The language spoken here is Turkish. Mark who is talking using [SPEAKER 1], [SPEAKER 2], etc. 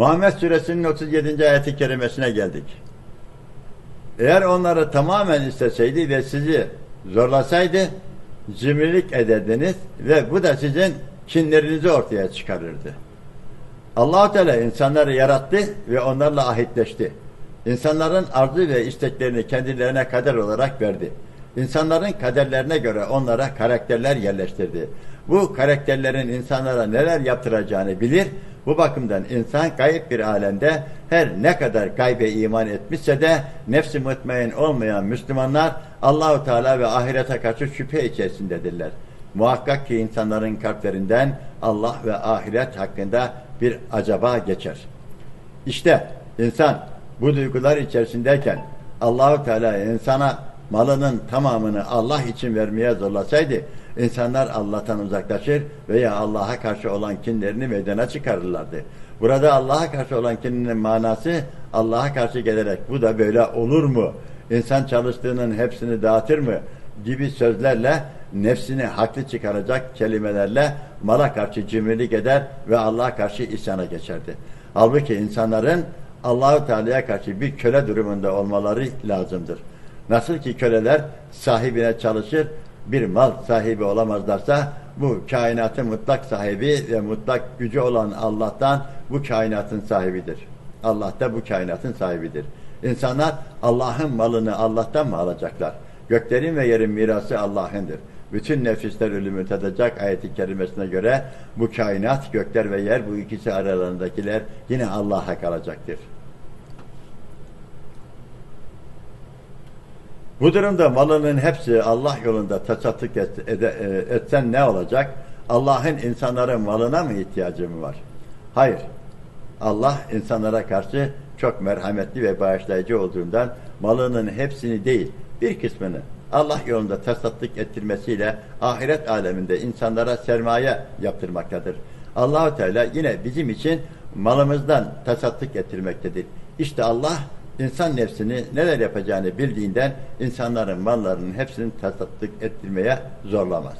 [SPEAKER 1] Muhammed Suresinin 37. ayeti kerimesine geldik. Eğer onları tamamen isteseydi ve sizi zorlasaydı cimrilik ederdiniz ve bu da sizin kinlerinizi ortaya çıkarırdı. allah Teala insanları yarattı ve onlarla ahitleşti. İnsanların arzu ve isteklerini kendilerine kader olarak verdi. İnsanların kaderlerine göre onlara karakterler yerleştirdi. Bu karakterlerin insanlara neler yaptıracağını bilir. Bu bakımdan insan gayip bir alemde her ne kadar gaybe iman etmişse de nefsi mutmain olmayan Müslümanlar Allahu Teala ve ahirete karşı şüphe içerisindedirler. Muhakkak ki insanların kalplerinden Allah ve ahiret hakkında bir acaba geçer. İşte insan bu duygular içerisindeyken Allahu Teala insana malının tamamını Allah için vermeye zorlasaydı insanlar Allah'tan uzaklaşır veya Allah'a karşı olan kinlerini meydana çıkarırlardı. Burada Allah'a karşı olan kininin manası Allah'a karşı gelerek bu da böyle olur mu? İnsan çalıştığının hepsini dağıtır mı? gibi sözlerle nefsini haklı çıkaracak kelimelerle mala karşı cimrilik eder ve Allah'a karşı isyana geçerdi. Halbuki insanların Allahu Teala'ya karşı bir köle durumunda olmaları lazımdır. Nasıl ki köleler sahibine çalışır, bir mal sahibi olamazlarsa bu kainatın mutlak sahibi ve mutlak gücü olan Allah'tan bu kainatın sahibidir. Allah da bu kainatın sahibidir. İnsanlar Allah'ın malını Allah'tan mı alacaklar? Göklerin ve yerin mirası Allah'ındır. Bütün nefisler ölümü tadacak ayeti kerimesine göre bu kainat, gökler ve yer bu ikisi aralarındakiler yine Allah'a kalacaktır. Bu durumda malının hepsi Allah yolunda taçatık et, ede- e, etsen ne olacak? Allah'ın insanların malına mı ihtiyacı mı var? Hayır. Allah insanlara karşı çok merhametli ve bağışlayıcı olduğundan malının hepsini değil bir kısmını Allah yolunda tasattık ettirmesiyle ahiret aleminde insanlara sermaye yaptırmaktadır. Allahu Teala yine bizim için malımızdan tasattık ettirmektedir. İşte Allah insan nefsini neler yapacağını bildiğinden insanların mallarının hepsini tasattık ettirmeye zorlamaz.